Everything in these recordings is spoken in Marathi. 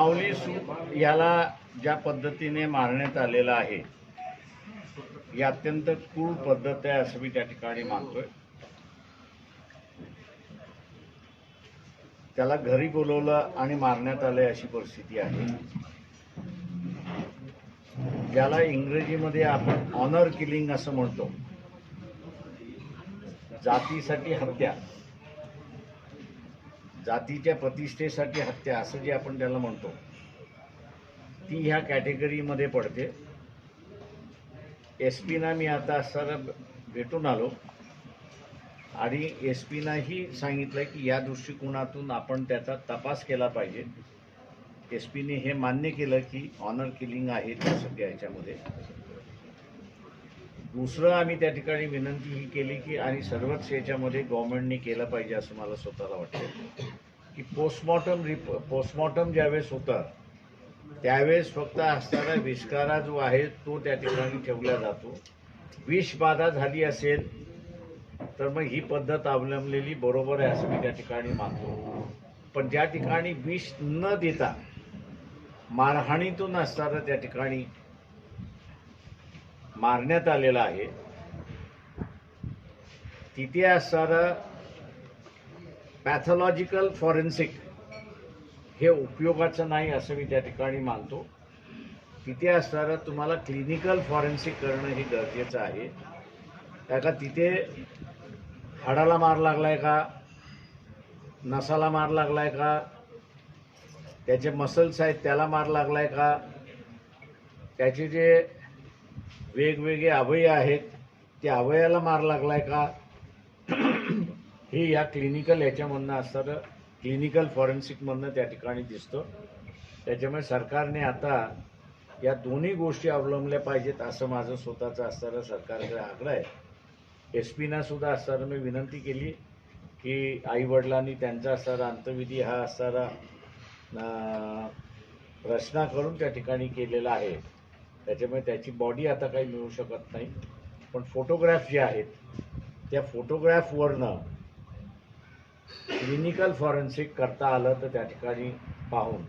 माऊली सूप याला ज्या पद्धतीने मारण्यात आलेलं आहे ही अत्यंत क्रूर पद्धत आहे असं मी त्या ठिकाणी मानतोय. त्याला घरी बोलवलं आणि मारण्यात आलंय अशी परिस्थिती आहे. ज्याला इंग्रजीमध्ये आपण ऑनर किलिंग असं म्हणतो. जातीसाठी हत्या. जातीच्या प्रतिष्ठेसाठी हत्या असं जे आपण त्याला म्हणतो ती ह्या कॅटेगरीमध्ये पडते. एस पीना मी आता असताना भेटून आलो आणि एस पीनाही सांगितलं की या दृष्टिकोनातून आपण त्याचा तपास केला पाहिजे. एस पीने हे मान्य केलं की ऑनर किलिंग आहे त्या सगळ्या ह्याच्यामध्ये दुसरं आम्ही त्या ठिकाणी विनंती ही केली की आणि सर्वच याच्यामध्ये गव्हर्नमेंटने केलं पाहिजे असं मला स्वतःला वाटतं. की पोस्टमॉर्टम रिप पोस्टमॉर्टम ज्यावेळेस होतं त्यावेळेस फक्त असणारा विष्कारा जो आहे तो त्या ठिकाणी ठेवला जातो. विषबाधा झाली असेल तर मग ही पद्धत अवलंबलेली बरोबर आहे असं मी त्या ठिकाणी मानतो. पण ज्या ठिकाणी विष न देता मारहाणीतून असणारं त्या ठिकाणी मारण्यात आलेलं आहे. तिथे असणारं पॅथॉलॉजिकल फॉरेन्सिक हे उपयोगाचं नाही असं मी त्या ठिकाणी मानतो. तिथे असणारं तुम्हाला क्लिनिकल फॉरेन्सिक करणं हे गरजेचं आहे. त्या का तिथे हाडाला मार लागलाय का? नसाला मार लागलाय का? त्याचे मसल्स आहेत त्याला मार लागलाय का? त्याचे जे वेगवेगळे अभय आहेत. त्या अभयाला मार लागलाय का? हे या क्लिनिकल याच्यामधनं असणारं क्लिनिकल फॉरेन्सिकमधनं त्या ठिकाणी दिसतं. त्याच्यामुळे सरकारने आता या दोन्ही गोष्टी अवलंबल्या पाहिजेत असं माझं स्वतःचं असणारं सरकारकडे आग्रह आहे. एस पीना सुद्धा असताना मी विनंती केली की आईवडिलांनी त्यांचा असणारा अंतविधी हा असणारा रचना करून त्या ठिकाणी केलेला आहे. त्याच्यामुळे त्याची बॉडी आता काही मिळू शकत नाही. पण फोटोग्राफ जे आहेत त्या फोटोग्राफवरनं क्लिनिकल फॉरेन्सिक करता आलं तर त्या ठिकाणी पाहून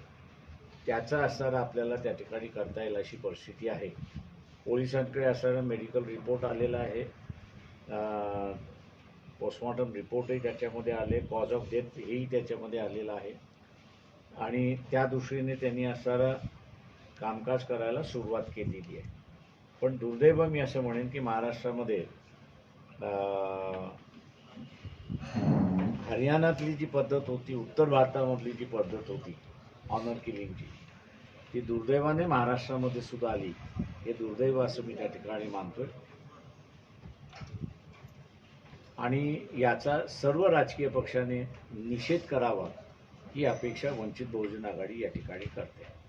त्याचा असणारा आपल्याला त्या ठिकाणी करता येईल अशी परिस्थिती आहे. पोलिसांकडे असणारा मेडिकल रिपोर्ट आलेला आहे. पोस्टमॉर्टम रिपोर्टही त्याच्यामध्ये आले कॉज ऑफ डेथ हेही त्याच्यामध्ये आलेलं आहे. आणि त्या दृष्टीने त्यांनी असणारा कामकाज करायला सुरुवात केलेली आहे. पण दुर्दैव मी असं म्हणेन की महाराष्ट्रामध्ये हरियाणातली जी पद्धत होती उत्तर भारतामधली जी पद्धत होती ऑनर किलिंगची ती दुर्दैवाने महाराष्ट्रामध्ये सुद्धा आली. हे दुर्दैव असं मी त्या ठिकाणी मानतोय. आणि याचा सर्व राजकीय पक्षाने निषेध करावा ही अपेक्षा वंचित बहुजन आघाडी या ठिकाणी करते.